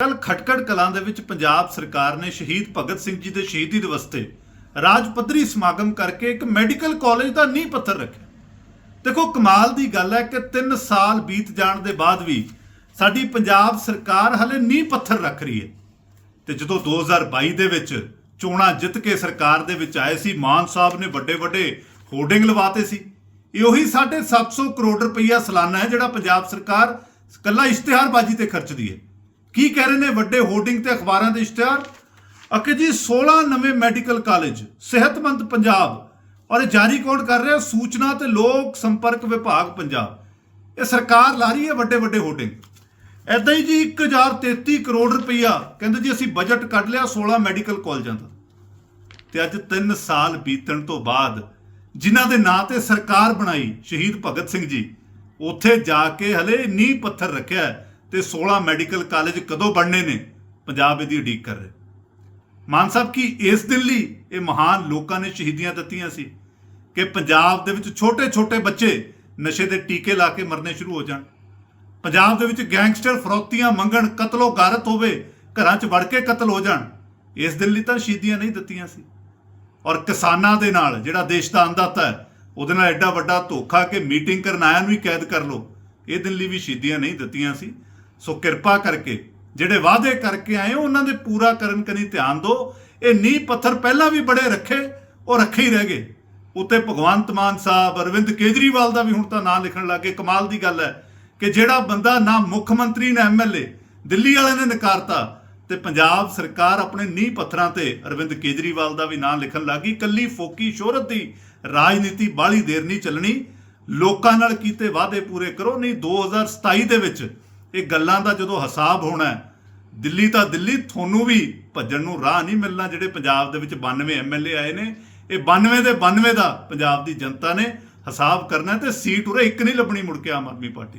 ਕੱਲ ਖਟਕੜ ਕਲਾਂ ਦੇ ਵਿੱਚ ਪੰਜਾਬ ਸਰਕਾਰ ਨੇ ਸ਼ਹੀਦ ਭਗਤ ਸਿੰਘ ਜੀ ਦੇ ਸ਼ਹੀਦੀ ਦਿਵਸ ਤੇ ਰਾਜ ਪੱਧਰੀ ਸਮਾਗਮ ਕਰਕੇ ਇੱਕ ਮੈਡੀਕਲ ਕਾਲਜ ਦਾ ਨੀਂਹ ਪੱਥਰ ਰੱਖਿਆ। ਦੇਖੋ, ਕਮਾਲ ਦੀ ਗੱਲ ਹੈ ਕਿ 3 ਸਾਲ ਬੀਤ ਜਾਣ ਦੇ ਬਾਅਦ ਵੀ ਸਾਡੀ ਪੰਜਾਬ ਸਰਕਾਰ ਹਲੇ ਨੀਂਹ ਪੱਥਰ ਰੱਖ ਰਹੀ ਹੈ। ਤੇ ਜਦੋਂ 2022 ਦੇ ਵਿੱਚ ਚੋਣਾਂ ਜਿੱਤ ਕੇ ਸਰਕਾਰ ਦੇ ਵਿੱਚ ਆਏ ਸੀ, ਮਾਨ ਸਾਹਿਬ ਨੇ ਵੱਡੇ ਵੱਡੇ ਹੋਰਡਿੰਗ ਲਵਾਤੇ ਸੀ। ਇਹ ਉਹੀ 750 ਕਰੋੜ ਰੁਪਈਆ ਸਾਲਾਨਾ ਹੈ ਜਿਹੜਾ ਪੰਜਾਬ ਸਰਕਾਰ ਇਕੱਲਾ ਇਸ਼ਤਿਹਾਰਬਾਜ਼ੀ ਤੇ ਖਰਚਦੀ ਹੈ। ਕੀ ਕਹਿ ਰਹੇ ਨੇ ਵੱਡੇ ਹੋਰਡਿੰਗ ਤੇ ਅਖਬਾਰਾਂ ਦੇ ਇਸ਼ਤਿਹਾਰ? ਅਕੇ ਜੀ 16 ਨਵੇਂ ਮੈਡੀਕਲ ਕਾਲਜ ਸਿਹਤਮੰਦ ਪੰਜਾਬ। ਔਰ ਇਹ ਜਾਰੀ ਕੌਣ ਕਰ ਰਿਹਾ? ਸੂਚਨਾ ਤੇ ਲੋਕ ਸੰਪਰਕ ਵਿਭਾਗ ਪੰਜਾਬ। ਇਹ ਸਰਕਾਰ ਲਾ ਰਹੀ ਹੈ ਵੱਡੇ ਵੱਡੇ ਹੋਰਡਿੰਗ ਐਦਾਂ ਹੀ ਜੀ 1033 ਕਰੋੜ ਰੁਪਈਆ, ਕਹਿੰਦੇ ਜੀ ਅਸੀਂ ਬਜਟ ਕੱਢ ਲਿਆ 16 ਮੈਡੀਕਲ ਕਾਲਜਾਂ ਦਾ। ਤੇ ਅੱਜ 3 ਸਾਲ ਬੀਤਣ ਤੋਂ ਬਾਅਦ ਜਿਨ੍ਹਾਂ ਦੇ ਨਾਂ ਤੇ ਸਰਕਾਰ ਬਣਾਈ ਸ਼ਹੀਦ ਭਗਤ ਸਿੰਘ ਜੀ, ਉੱਥੇ ਜਾ ਕੇ ਹਲੇ ਨੀਂਹ ਪੱਥਰ ਰੱਖਿਆ ਤੇ 16 ਮੈਡੀਕਲ ਕਾਲਜ ਕਦੋਂ ਬਣਨੇ ਨੇ, ਪੰਜਾਬ ਇਹਦੀ ਉਡੀਕ ਕਰ ਰਿਹਾ। ਮਾਨ ਸਾਹਿਬ, ਕੀ ਇਸ ਦਿਨ ਲਈ ਇਹ ਮਹਾਨ ਲੋਕਾਂ ਨੇ ਸ਼ਹੀਦੀਆਂ ਦਿੱਤੀਆਂ ਸੀ ਕਿ ਪੰਜਾਬ ਦੇ ਵਿੱਚ ਛੋਟੇ-ਛੋਟੇ ਬੱਚੇ ਨਸ਼ੇ ਦੇ ਟੀਕੇ ਲਾ ਕੇ ਮਰਨੇ ਸ਼ੁਰੂ ਹੋ ਜਾਣ? ਪੰਜਾਬ ਦੇ ਵਿੱਚ ਗੈਂਗਸਟਰ ਫਰੋਤੀਆਂ ਮੰਗਣ ਕਤਲੋ ਗਾਰਤ ਹੋਵੇ, ਘਰਾਂ 'ਚ ਵੜ ਕੇ ਕਤਲ ਹੋ ਜਾਣ, ਇਸ ਦਿਨ ਲਈ ਤਾਂ ਸ਼ਹੀਦੀਆਂ ਨਹੀਂ ਦਿੱਤੀਆਂ ਸੀ। ਔਰ ਕਿਸਾਨਾਂ ਦੇ ਨਾਲ, ਜਿਹੜਾ ਦੇਸ਼ ਦਾ ਅੰਨਦਾਤਾ ਹੈ, ਉਹਦੇ ਨਾਲ ਐਡਾ ਵੱਡਾ ਧੋਖਾ ਕਿ ਮੀਟਿੰਗ ਕਰਨ ਆਇਆਂ ਨੂੰ ਹੀ ਕੈਦ ਕਰ ਲੋ ਇਹ ਦਿਨ ਲਈ ਵੀ ਸ਼ਹੀਦੀਆਂ ਨਹੀਂ ਦਿੱਤੀਆਂ ਸੀ। ਸੋ ਕਿਰਪਾ ਕਰਕੇ ਜਿਹੜੇ ਵਾਅਦੇ ਕਰਕੇ ਆਏ ਹੋ, ਉਹਨਾਂ ਦੇ ਪੂਰਾ ਕਰਨ ਕਨੀ ਧਿਆਨ ਦਿਓ। ਇਹ ਨੀਂਹ ਪੱਥਰ ਪਹਿਲਾਂ ਵੀ ਬੜੇ ਰੱਖੇ ਉਹ ਰੱਖੇ ਹੀ ਰਹਿ ਗਏ। ਉੱਤੇ ਭਗਵੰਤ ਮਾਨ ਸਾਹਿਬ ਅਰਵਿੰਦ ਕੇਜਰੀਵਾਲ ਦਾ ਵੀ ਹੁਣ ਤਾਂ ਨਾਂ ਲਿਖਣ ਲੱਗੇ ਕਮਾਲ ਦੀ ਗੱਲ ਹੈ ਕਿ ਜਿਹੜਾ ਬੰਦਾ ਨਾ ਮੁੱਖ ਮੰਤਰੀ ਨਾ ਐਮਐਲਏ ਦਿੱਲੀ ਵਾਲਿਆਂ ਨੇ ਨਕਾਰਤਾ ਤੇ ਪੰਜਾਬ ਸਰਕਾਰ ਆਪਣੇ ਨੀਂਹ ਪੱਥਰਾਂ ਤੇ ਅਰਵਿੰਦ ਕੇਜਰੀਵਾਲ ਦਾ ਵੀ ਨਾਂ ਲਿਖਣ ਲੱਗੀ ਕੱਲੀ ਫੋਕੀ ਸ਼ੋਹਰਤ ਦੀ ਰਾਜਨੀਤੀ ਬਾਹਲੀ ਦੇਰ ਨਹੀਂ ਚੱਲਣੀ। ਲੋਕਾਂ ਨਾਲ ਕੀਤੇ ਵਾਅਦੇ ਪੂਰੇ ਕਰੋ ਨਹੀਂ 2027 ਦੇ ਵਿੱਚ ਇਹ ਗੱਲਾਂ ਦਾ ਜਦੋਂ ਹਿਸਾਬ ਹੋਣਾ ਦਿੱਲੀ ਤਾਂ ਦਿੱਲੀ, ਤੁਹਾਨੂੰ ਵੀ ਭੱਜਣ ਨੂੰ ਰਾਹ ਨਹੀਂ ਮਿਲਣਾ ਜਿਹੜੇ ਪੰਜਾਬ ਦੇ ਵਿੱਚ 92 ਐਮਐਲਏ ਆਏ ਨੇ। ਇਹ 92 ਦੇ 92 ਦਾ ਪੰਜਾਬ ਦੀ ਜਨਤਾ ਨੇ ਹਿਸਾਬ ਕਰਨਾ ਹੈ ਤੇ ਸੀਟ ਉਰੇ ਇੱਕ ਨਹੀਂ ਲੱਭਣੀ ਮੁੜ ਕੇ ਆਮ ਆਦਮੀ ਪਾਰਟੀ।